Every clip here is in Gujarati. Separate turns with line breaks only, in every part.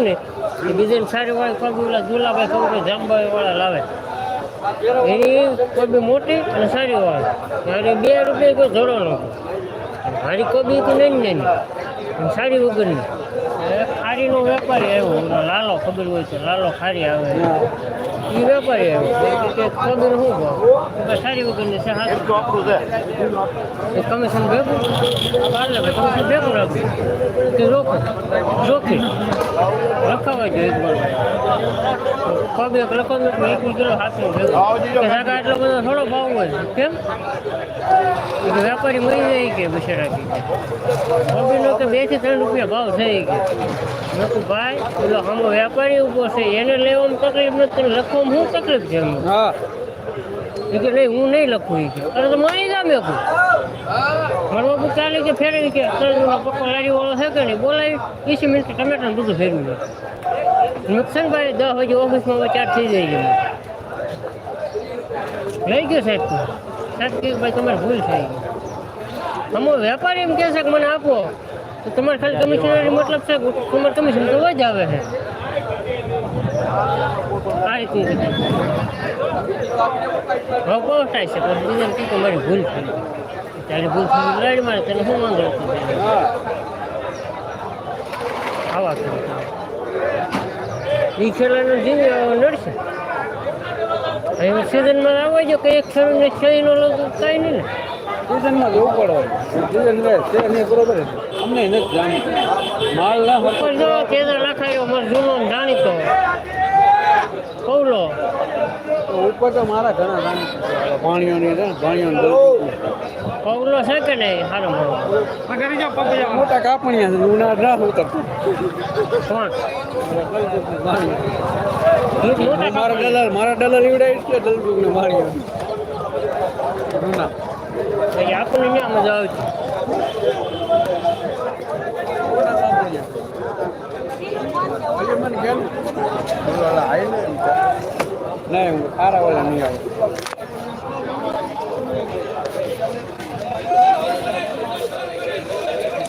એ બીજાને સારી હોય કોઈ ઓલા દુલાભાઈ ખબર જાંબાઈ વાળા લાવે. એની કોબી મોટી અને સારી હોય. ત્યારે બે રૂપિયા કોઈ ધોળો નહોતો મારી કોબી તો નહીં નહીં સારી વગરની એ ખારીનો વેપારી આવ્યો લાલો ખબર હોય છે, લાલો ખારી આવે. એ વેપારી આવ્યો. કે ખબર શું ભાવ સારી વગરની છે હાથ એ કમિશન ભેગું? એટલે ભાઈ કમિશન ભેગું રાખ્યું કે રોકો, રોકી. એક એટલો બધો થોડો ભાવ હોય. કેમ? વેપારી મરી જાય કે બિચારા કે. કે બેથી ત્રણ રૂપિયા ભાવ થઈ ગયા મેં ભાઈ પેલો આમો વેપારી ઊભો છે એને લેવામાં તકલીફ નથી લખવામાં શું તકલીફ છે એમ?
હા.
એ કે નહીં હું નહીં લખું એ કે. અરે તો મારી જામે કહું મારો બાપુ ચાલે કે ફેરવી કે તરજુના પપ્પા લારી વાળો છે કે નહીં બોલાવી વીસ મિનિટ ટમેટાનું બધું ફેરવી લે નુકસાન ભાઈ દસ વાગે ઓફિસમાં હવે ચાર થઈ જાય છે લઈ ગયો સાહેબ તું. સાહેબ કે ભાઈ તમારે ભૂલ થઈ ગઈ અમો વેપારી એમ કહે છે કે મને આપો તો તમારે ખાલી કમિશનરી મતલબ છે કે તમારે કમિશન તો જ આવે છે આ રીતનું કીધું હવે પહોંચાય છે પણ બીજાને કહ્યું કે મારી ભૂલ થઈ તારી ભૂલ થઈ લડી મારે તને શું વાંધો આવા એ ખેલાનો જીવ નડશે. હવે સિઝનમાં આવવા જો કે એક ખેડૂતને છે લો તો કાંઈ નહીં ને.
સિઝનમાં જવું પડે સિઝન રહે છે નહીં બરોબર. અમને નથી જાણીતું. માલ ના
પણ જો તેદર લખાયો મારો જૂનો ને જાણીતો કૌલો
તો ઉપર તો મારા ઘણા જાણીતું પાણીઓની છે ને પાણીઓની.
કૌલો છે કે નહીં? સારો
મોટા કાપણિયા છે ઉના ના ઉતરતું. મારા ડલર મારા ડલર ઈવડાય છે દલદુક ને. મારી
આપણને ત્યાં મજા આવે
નહીં હું ખારા વાળા નહીં આવે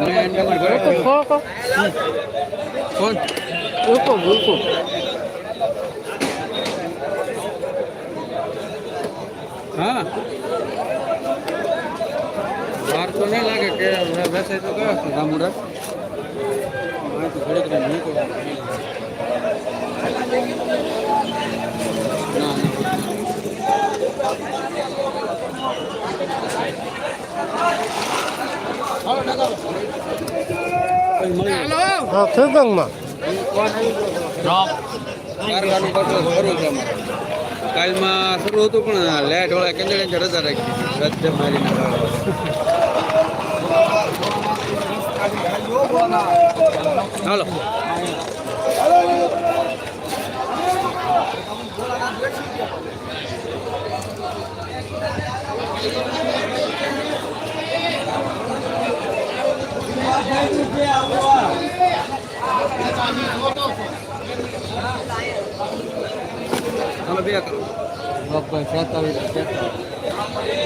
ને એને તમારે ઘરે કોઈ-
કો કો
કોણ
ઉકો ઉકો
હા વાર તો નહીં લાગે કે બેસાય તો કયો છે ગામુડા હા તો ઘડીક રહીને મૂકો. ના ના કઈ મળી જાય.
હા ખેગંગમાં
કારખાનું કરતો ખરું છે અમારે કાલમાં શરૂ હતું પણ લેટ વાળા કેન્દ્ર રજા રાખી રજ્જે મારી હાલો હાલો બે કરો. બપ્પા સત્તાવીસ રૂપિયા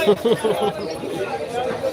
Ha ha ha ha.